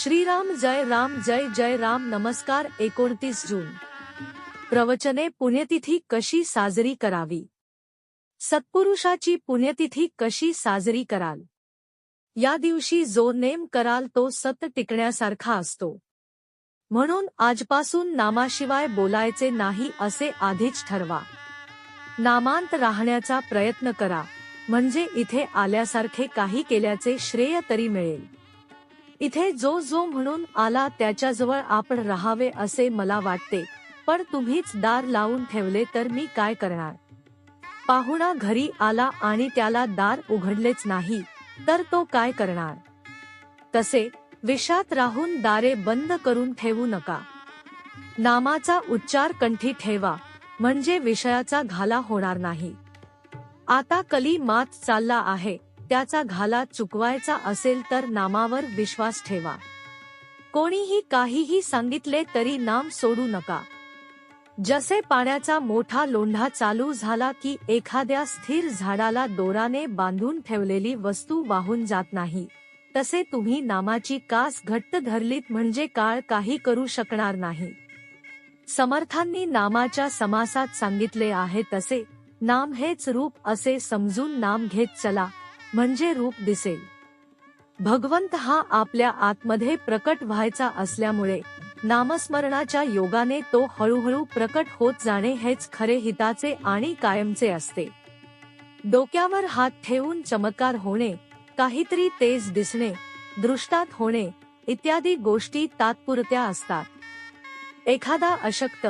श्रीराम जय राम जय जय राम नमस्कार एकोणतीस जून. प्रवचने पुण्यतिथी कशी साजरी करावी? सत्पुरुषाची पुण्यतिथी कशी साजरी कराल? या दिवशी जो नेम कराल तो सत टिकण्यासारखा असतो. म्हणून आजपासून नामाशिवाय बोलायचे नाही असे आधीच ठरवा. नामांत राहण्याचा प्रयत्न करा. म्हणजे इथे आल्यासारखे काही केल्याचे श्रेय तरी मिळेल. इथे जो जो म्हणून आला त्याच्याजवळ आपण राहावे असे मला वाटते पण तुम्हीच दार लावून ठेवले तर मी काय करणार? पाहुणा घरी आला आणि त्याला दार उघडलेच नाही तर तो काय करणार? तसे विषात राहून दारे बंद करून ठेवू नका. नामाचा उच्चार कंठी ठेवा म्हणजे विषयाचा घाला होणार नाही. आता कली मात चालला आहे त्याचा घाला चुकवायचा असेल तर नामावर विश्वास ठेवा. कोणीही काहीही सांगितले तरी नाम सोडू नका. जसे पाण्याचा मोठा लोंढा चालू झाला की एखाद्या स्थिर झाडाला दोराने बांधून ठेवलेली वस्तू वाहून जात नाही तसे तुम्ही नामाची कास घट्ट धरलीत म्हणजे काळ काही करू शकणार नाही. समर्थांनी नामाच्या समासात सांगितले आहे तसे नाम हेच रूप असे समजून नाम घेत चला. म्हणजे रूप दिसेल. भगवंत हा आपल्या आतमध्ये प्रकट व्हायचा असल्यामुळे नामस्मरणाच्या योगाने तो हळूहळू प्रकट होत जाणे हेच खरे हिताचे आणि कायमचे असते. डोक्यावर हात ठेवून चमत्कार होणे काहीतरी तेज दिसणे दृष्टात होणे इत्यादी गोष्टी तात्पुरत्या असतात. एखादा अशक्त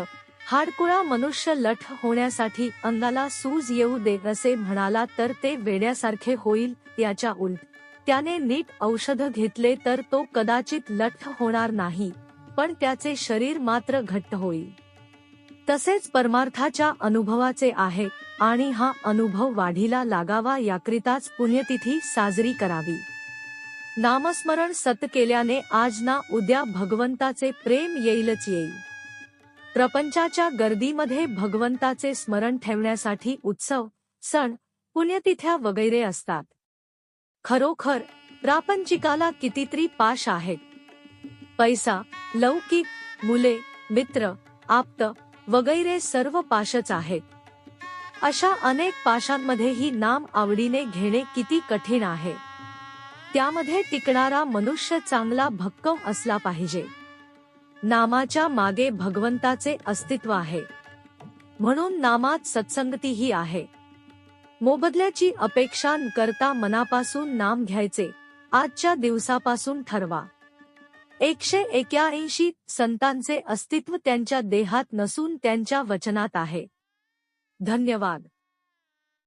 हाडकुळा मनुष्य लठ होण्यासाठी अंगाला सूज येऊ दे असे म्हणाला तर ते वेड्यासारखे होईल याच्या उलट. त्याने नीट औषध घेतले तर तो कदाचित लठ होणार नाही पण त्याचे शरीर मात्र घट्ट होईल. तसेच परमार्थाच्या अनुभवाचे आहे आणि हा अनुभव वाढीला लागावा याकरिताच पुण्यतिथी साजरी करावी. नामस्मरण सत केल्याने आज ना उद्या भगवंताचे प्रेम येईलच येईल. प्रपंचाच्या गर्दीमध्ये भगवंताचे स्मरण ठेवण्यासाठी उत्सव सण पुण्यतिथ्या वगैरे असतात. खरोखर प्रापंचिकाला कितीतरी पाश आहेत. पैसा लौकिक मुले मित्र आप्त वगैरे सर्व पाशच आहेत. अशा अनेक पाशांमध्येही नाम आवडीने घेणे किती कठीण आहे. त्यामध्ये टिकणारा मनुष्य चांगला भक्कम असला पाहिजे. नामाच्या मागे भगवंताचे अस्तित्व आहे. म्हणून नामात सत्संगतीही आहे. मोबदल्याची अपेक्षा न करता मनापासून नाम घ्यायचे आजच्या दिवसापासून ठरवा. एकशे एक्याऐंशी संतांचे अस्तित्व त्यांच्या देहात नसून त्यांच्या वचनात आहे. धन्यवाद.